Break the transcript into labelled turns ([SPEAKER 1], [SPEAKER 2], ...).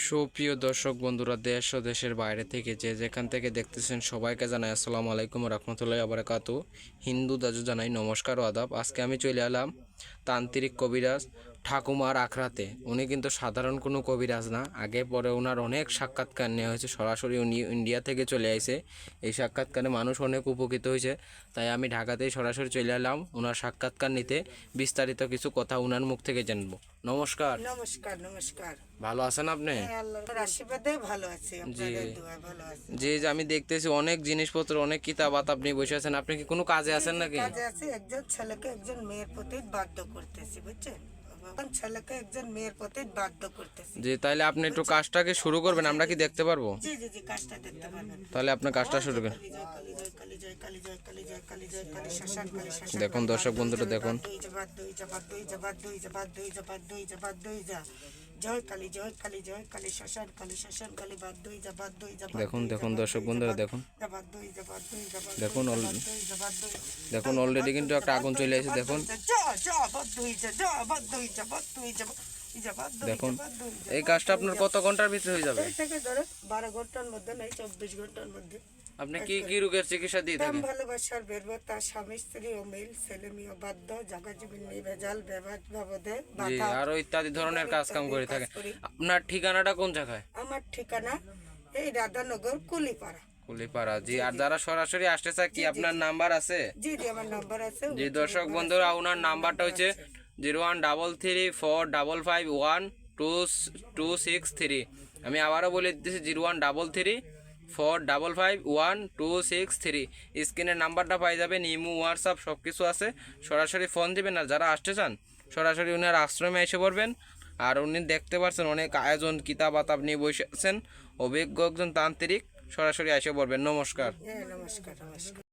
[SPEAKER 1] সুপ্রিয় দর্শক বন্ধুরা, দেশ ও দেশের বাইরে থেকে যে যেখান থেকে দেখতেছেন সবাইকে জানাই আসসালামু আলাইকুম রহমতুল্লাহ আবরাকাতু হিন্দু দাজু জানাই নমস্কার ও আদাব। আজকে আমি চলে এলাম তান্ত্রিক কবিরাজ ঠাকুমার আখড়াতে। উনি কিন্তু সাধারণ কোনো কবিরাজ না। আগে পরে ওনার অনেক সাক্ষাৎকার নেওয়া হয়েছে। সরাসরি উনি ইন্ডিয়া থেকে চলে আসে এই সাক্ষাৎকারে মানুষ অনেক উপকৃত হয়েছে। তাই আমি ঢাকাতেই সরাসরি চলে এলাম ওনার সাক্ষাৎকার নিতে। বিস্তারিত কিছু কথা ওনার মুখ থেকে জানব। নমস্কার।
[SPEAKER 2] নমস্কার নমস্কার।
[SPEAKER 1] ভালো আছেন আপনি?
[SPEAKER 2] হ্যাঁ, ভালো আছি। আছি।
[SPEAKER 1] জি যে আমি দেখতেছি অনেক জিনিসপত্র অনেক কিতাবাত আপনি বসে আছেন। আপনি কি কোনো কাজে আছেন নাকি?
[SPEAKER 2] কাজে আছে। একজন ছেলেকে একজন মেয়ের প্রতি বাধ্য করতেছি বুঝছেন ছেলেকে একজন মেয়ের প্রতি বাধ্য করতেছি
[SPEAKER 1] জি তাহলে আপনি একটু কাজটাকে শুরু করবেন আমরা কি দেখতে পারব
[SPEAKER 2] জি জি জি কাজটা দেখতে পাবেন
[SPEAKER 1] তাহলে আপনার কাজটা শুরু করেন দেখুন দর্শক বন্ধুরা দেখুন
[SPEAKER 2] যা জয় কালী জয় কালী জয় কালী শ্মশান কালী শ্মশান কালী বাদ দুই জবাদ দুই যা
[SPEAKER 1] দেখুন দেখুন দর্শক বন্ধুরা দেখুন দেখুন দেখুন অলরেডি কিন্তু একটা আগুন চলে আসে দেখুন দেখুন এই কাজটা আপনার কত ঘণ্টার ভিতরে হয়ে যাবে?
[SPEAKER 2] এই থেকে ধরো বারো ঘণ্টার মধ্যে নাই চব্বিশ ঘণ্টার মধ্যে।
[SPEAKER 1] আপনি কি কি রোগের চিকিৎসা দিয়ে থাকেন?
[SPEAKER 2] ভালোবাসার বেরবতা স্বামী স্ত্রী অমিল ছেলে মেয়ে বাধ্য নির্ভেজাল ব্যবাদ বাবদে
[SPEAKER 1] জি আরও ইত্যাদি ধরনের কাজ কাম করে। থাকেন আপনার ঠিকানাটা কোন জায়গায়?
[SPEAKER 2] আমার ঠিকানা এই রাধানগর কুলিপাড়া।
[SPEAKER 1] কুলিপাড়া জি আর যারা সরাসরি আসতে চায় কি আপনার নাম্বার আছে?
[SPEAKER 2] জি জি আমার নাম্বার আছে।
[SPEAKER 1] জি দর্শক বন্ধুরা ওনার নাম্বারটা হচ্ছে zero one double three four double five one two two six three. আমি আবারও বলে দিতেছি zero one double three four double five one two six three. স্ক্রিনের নাম্বারটা পাই যাবেন ইমো হোয়াটসঅ্যাপ সব কিছু আছে। সরাসরি ফোন দিবেন আর যারা আসতে চান, সরাসরি উনার আশ্রমে এসে পড়বেন। আর উনি দেখতে পাচ্ছেন অনেক আয়োজন কিতাব আতাব নিয়ে বসে আছেন। অভিজ্ঞ একজন তান্ত্রিক, সরাসরি এসে পড়বেন। নমস্কার।
[SPEAKER 2] হ্যাঁ নমস্কার নমস্কার।